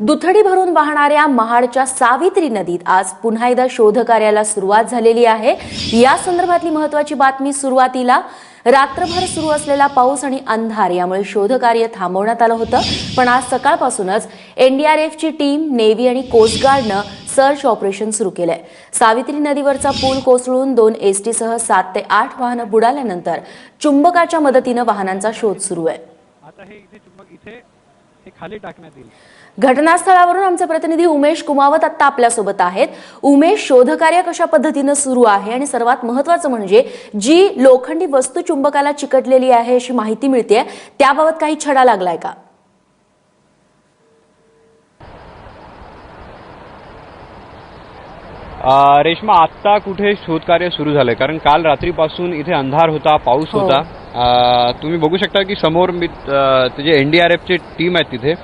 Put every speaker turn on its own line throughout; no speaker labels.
दुथडी भरून वाहणाऱ्या महाडच्या सावित्री नदीत आज पुन्हा एकदा शोधकार्याला सुरुवात झालेली आहे. या संदर्भातली महत्वाची बातमी सुरुवातीला रात्रभर सुरू असलेला पाऊस आणि अंधार यामुळे शोधकार्य थांबवण्यात आलं होतं. पण आज सकाळपासूनच एनडीआरएफची टीम नेव्ही आणि कोस्टगार्डनं सर्च ऑपरेशन सुरू केलंय. सावित्री नदीवरचा पूल कोसळून दोन एसटीसह सात ते आठ वाहनं बुडाल्यानंतर चुंबकाच्या मदतीनं वाहनांचा शोध सुरू आहे.
आता हे खाली टाकण्यात येईल.
घटनास्थळावरून आमचे प्रतिनिधी उमेश कुमावत आता आपल्यासोबत आहेत. उमेश शोधकार्य कशा पद्धतीनं सुरू आहे? आणि सर्वात महत्वाचं म्हणजे जी लोखंडी वस्तू चुंबकाला चिकटलेली आहे अशी माहिती मिळते त्याबाबत काही छडा लागलाय का?
अ, रेश्मा आत्ता कुठे शोधकार्य सुरू झालंय? कारण काल रात्रीपासून इथे अंधार होता पाऊस
हो.
होता. तुम्ही बघू शकता की समोर मी अ, ते जे एनडीआरएफची टीम आहे तिथे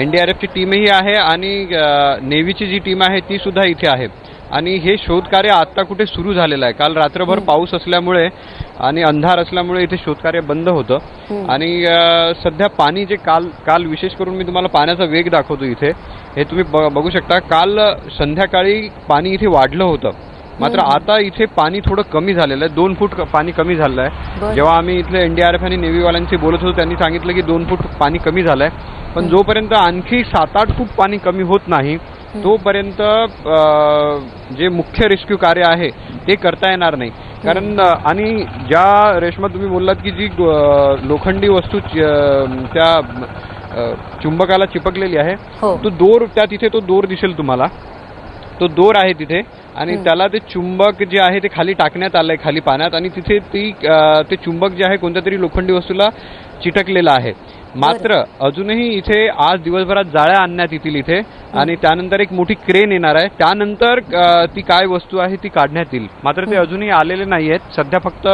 एनडीआरएफची टीमही आहे आणि नेव्हीची जी टीम आहे ती सुद्धा इथे आहे. आणि हे शोधकार्य आत्ता कुठे सुरू झालेलं आहे? काल रात्रभर पाऊस असल्यामुळे आणि अंधार असल्यामुळे इथे शोधकार्य बंद होतं. आणि सध्या पाणी जे काल काल विशेष करून मी तुम्हाला पाण्याचा वेग दाखवतो इथे हे तुम्ही बघू शकता. काल संध्याकाळी पाणी इथे वाढलं होतं. मात्र आता इथे पाणी थोडं कमी झालेलं आहे. दोन फूट पाणी कमी झालं आहे. जेव्हा आम्ही इथले एनडीआरएफ आणि नेव्हीवाल्यांशी बोलत होतो त्यांनी सांगितलं की दोन फूट पाणी कमी झालंय पण जोपर्यंत आणखी सात आठ फूट पाणी कमी होत नाही तोपर्यंत जे मुख्य रेस्क्यू कार्य आहे ते करता येणार नाही. कारण आणि ज्या रेश्मा तुम्ही बोललात की जी लोखंडी वस्तू त्या चुंबकाला चिपकलेली आहे
हो.
तो दोर त्या तिथे तो दोर दिसेल तुम्हाला. तो दोर आहे तिथे आणि त्याला ते चुंबक जे आहे ते खाली टाकण्यात आलंय खाली पाण्यात. आणि तिथे ती ते चुंबक जे आहे कोणत्या तरी लोखंडी वस्तूला चिटकलेलं आहे. मात्र अजूनही इथे आज दिवसभरात जाळ्या आणण्यात येतील इथे. आणि त्यानंतर एक मोठी क्रेन येणार आहे. त्यानंतर ती काय वस्तू आहे ती काढण्यात येईल. मात्र ते अजूनही आलेले नाही आहेत सध्या फक्त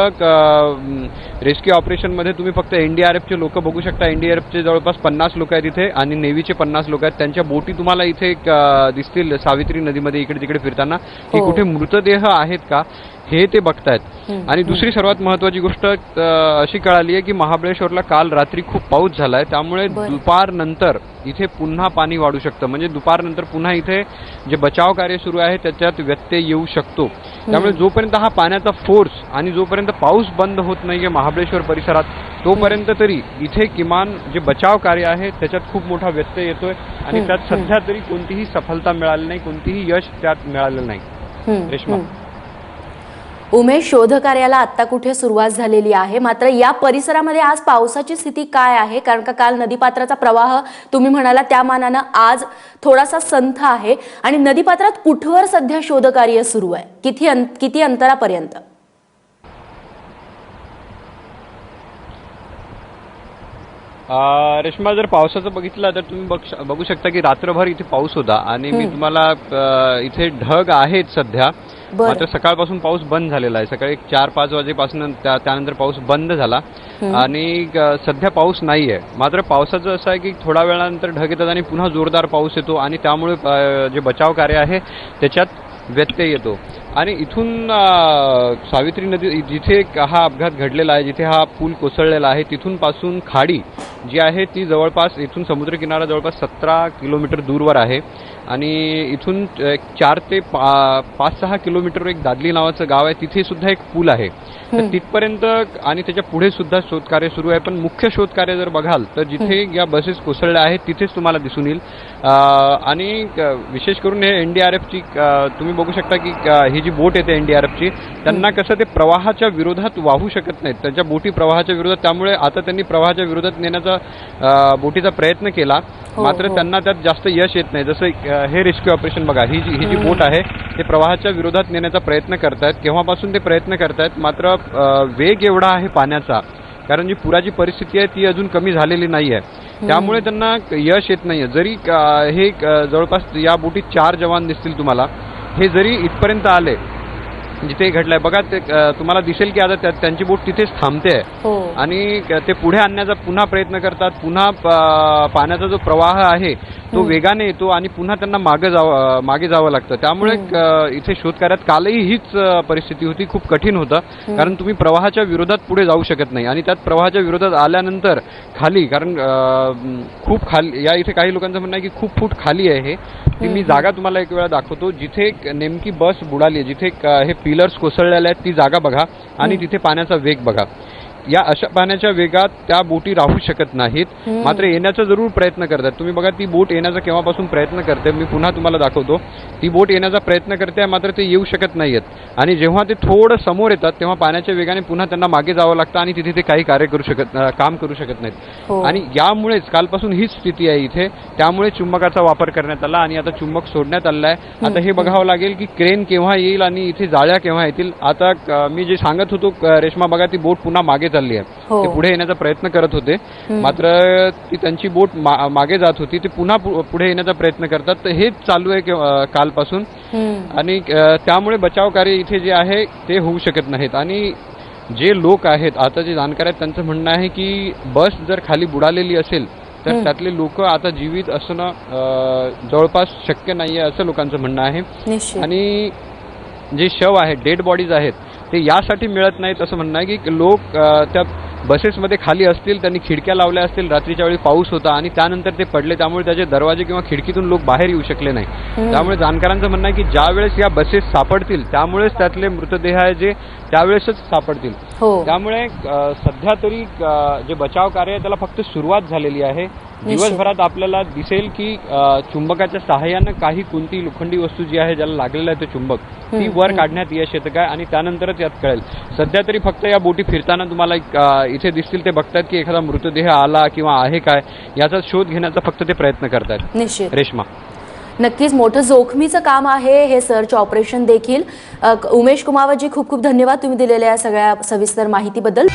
रेस्क्यू ऑपरेशनमध्ये तुम्ही फक्त एनडीआरएफचे लोक बघू शकता. एनडीआरएफचे जवळपास पन्नास लोक आहेत इथे आणि नेव्हीचे पन्नास लोक आहेत. त्यांच्या बोटी तुम्हाला इथे दिसतील सावित्री नदीमध्ये इकडे तिकडे फिरताना. की
हो.
कुठे मृतदेह आहेत का? हे ते बघतायत. आणि दुसरी सर्वात महत्वाची गोष्ट अशी कळाली आहे की महाबळेश्वरला काल रात्री खूप पाऊस झालाय. त्यामुळे
बरं.
दुपार नंतर इथे पुन्हा पाणी वाढू शकतं. म्हणजे दुपार नंतर पुन्हा इथे जे बचाव कार्य सुरू आहे त्याच्यात व्यत्यय येऊ शकतो. त्यामुळे जोपर्यंत हा पाण्याचा फोर्स आणि जोपर्यंत पाऊस बंद होत नाहीये महाबळेश्वर परिसरात तोपर्यंत तरी इथे किमान जे बचाव कार्य आहे त्याच्यात खूप मोठा व्यत्यय येतोय. आणि त्यात सध्या तरी कोणतीही सफलता मिळाली नाही कोणतीही यश त्यात मिळालेलं नाही. रेश्मा.
उमेश शोधकार्याला आता कुठे सुरुवात झालेली आहे? मात्र या परिसरामध्ये आज पावसाची स्थिती काय आहे? कारण का काल नदीपात्राचा प्रवाह तुम्ही म्हणाला त्या मानानं आज थोडासा संथ आहे. आणि नदीपात्रात कुठवर सध्या शोधकार्य सुरू आहे? किती अं- किती अंतरापर्यंत?
अं, रेश्मा जर पावसाचं बघितलं तर तुम्ही बघ- बघू शकता की रात्रभर इथे पाऊस होता. आणि मी तुम्हाला अं, इथे ढग आहेत सध्या. मात्र सकाळपासून पाऊस बंद झालेला आहे. सकाळी चार पाच वाजेपासून त्या- त्यानंतर पाऊस बंद झाला. आणि सध्या पाऊस नाहीये. मात्र पावसाचं असं आहे की थोड्या वेळानंतर ढग येतात आणि पुन्हा जोरदार पाऊस येतो आणि त्यामुळे जे बचाव कार्य आहे त्याच्यात व्यत्यय येतो. आणि इथून सावित्री नदी जिथे हा अपघात घडलेला आहे जिथे हा पूल कोसळलेला आहे तिथून पासून खाडी जी आहे ती जवळपास इथून समुद्रकिनारा जवळपास सतरा किलोमीटर दूरवर आहे. आणि इथून एक चार ते पा पाच सहा किलोमीटर एक दादली नावाचं गाव आहे तिथे सुद्धा एक पूल आहे. तर तिथपर्यंत आणि त्याच्या पुढे सुद्धा शोधकार्य सुरू आहे. पण मुख्य शोधकार्य जर बघाल तर जिथे या बसेस कोसळल्या आहेत तिथेच तुम्हाला दिसून येईल. आणि विशेष करून हे एनडीआरएफची तुम्ही बघू शकता की ही जी बोट येते एनडीआरएफची त्यांना कसं ते प्रवाहाच्या विरोधात वाहू शकत नाहीत. त्यांच्या बोटी प्रवाहाच्या विरोधात त्यामुळे आता त्यांनी प्रवाहाच्या विरोधात नेण्याचा बोटीचा प्रयत्न केला.
हो,
मात्र
हो.
त्यांना त्यात जास्त यश येत नाही. जसं हे रेस्क्यू ऑपरेशन बघा ही जी ही जी बोट आहे ते प्रवाहाच्या विरोधात नेण्याचा प्रयत्न करतायत. केव्हापासून ते प्रयत्न करतायत? मात्र वेग एवढा आहे पाण्याचा कारण जी पुराची परिस्थिती आहे ती अजून कमी झालेली नाही आहे त्यामुळे त्यांना यश येत नाहीये. जरी हे जवळपास या बोटीत चार जवान दिसतील तुम्हाला हे जरी इथपर्यंत आले जिथे घडलंय बघा ते तुम्हाला दिसेल की आता त्या- त्यांची बोट तिथेच थांबते
हो.
आणि ते पुढे आणण्याचा पुन्हा प्रयत्न करतात पुन्हा पाण्याचा जो प्रवाह आहे तो वेगाने येतो आणि पुन्हा त्यांना मागे जावं मागे जावं लागतं. त्यामुळे इथे शोधकार्यात कालही हीच परिस्थिती होती. खूप कठीण होतं. कारण तुम्ही प्रवाहाच्या विरोधात पुढे जाऊ शकत नाही. आणि त्यात प्रवाहाच्या विरोधात आल्यानंतर खाली कारण खूप खाली या इथे काही लोकांचं म्हणणं आहे की खूप फूट खाली आहे हे. ती मी जागा तुम्हाला एक वेळा दाखवतो. जिथे एक नेमकी बस बुडाली आहे जिथे हे पिलर्स कोसळलेले आहेत ती जागा बघा आणि तिथे पाण्याचा वेग बघा. या अशा पाण्याच्या वेगात त्या बोटी राहू शकत नाहीत. मात्र येण्याचा जरूर प्रयत्न करतात. तुम्ही बघा ती बोट येण्याचा केव्हापासून प्रयत्न करते मी पुन्हा तुम्हाला दाखवतो. ती बोट येण्याचा प्रयत्न करते मात्र ते येऊ शकत नाहीयेत. आणि जेव्हा ते थोडं समोर येतात तेव्हा पाण्याच्या वेगाने पुन्हा त्यांना मागे जावं लागतं आणि तिथे ते काही कार्य करू शकत काम करू शकत
हो.
नाहीत आणि यामुळेच कालपासून हीच स्थिती आहे इथे त्यामुळे चुंबकाचा वापर करण्यात आला आणि आता चुंबक सोडण्यात आलेला आहे आता हे बघावं लागेल की क्रेन केव्हा येईल आणि इथे जाळ्या केव्हा येतील. आता मी जे सांगत होतो रेश्मा बघा ती बोट पुन्हा मागे चालली आहे.
हो.
ते पुढे येण्याचा प्रयत्न करत होते. मात्र ती त्यांची बोट मागे जात होती. ते पुन्हा पुढे येण्याचा प्रयत्न करतात. तर हेच चालू आहे कालपासून. आणि त्यामुळे बचाव कार्य इथे जे आहे ते होऊ शकत नाहीत. आणि जे लोक आहेत आता जे जाणकार आहेत त्यांचं म्हणणं आहे की बस जर खाली बुडालेली असेल तर त्यातले लोक आता जीवित असणं जवळपास शक्य नाहीये असं लोकांचं म्हणणं आहे. आणि जे शव आहेत डेड बॉडीज आहेत ते यासाठी मिळत नाहीत असं म्हणणं आहे की लोक त्या बसेसमध्ये खाली असतील त्यांनी खिडक्या लावल्या असतील रात्रीच्या वेळी पाऊस होता आणि त्यानंतर ते पडले त्यामुळे त्याचे दरवाजे किंवा खिडकीतून लोक बाहेर येऊ शकले नाही. त्यामुळे जाणकारांचं म्हणणं आहे की ज्या वेळेस या बसेस सापडतील त्यामुळेच त्यातले मृतदेह आहे जे त्यावेळेसच सापडतील.
हो.
त्यामुळे सध्या तरी जे बचाव कार्य आहे त्याला फक्त सुरुवात झालेली आहे. दिवसभरात आपल्याला दिसेल की चुंबकाच्या सहाय्यानं काही कोणती लोखंडी वस्तू जी आहे ज्याला लागलेलं आहे ते चुंबक ती वर काढण्यात यश येतं काय आणि त्यानंतरच यात कळेल. सध्या तरी फक्त या बोटी फिरताना तुम्हाला इथे दिसतील ते बघतात की एखादा मृतदेह आला किंवा आहे काय याचा शोध घेण्याचा फक्त ते प्रयत्न करतात.
निश्चित.
रेश्मा.
नक्कीच मोठं जोखमीचं काम आहे हे सर्च ऑपरेशन देखील. उमेश कुमावतजी खूप खूप धन्यवाद तुम्ही दिलेल्या या सगळ्या सविस्तर माहितीबद्दल.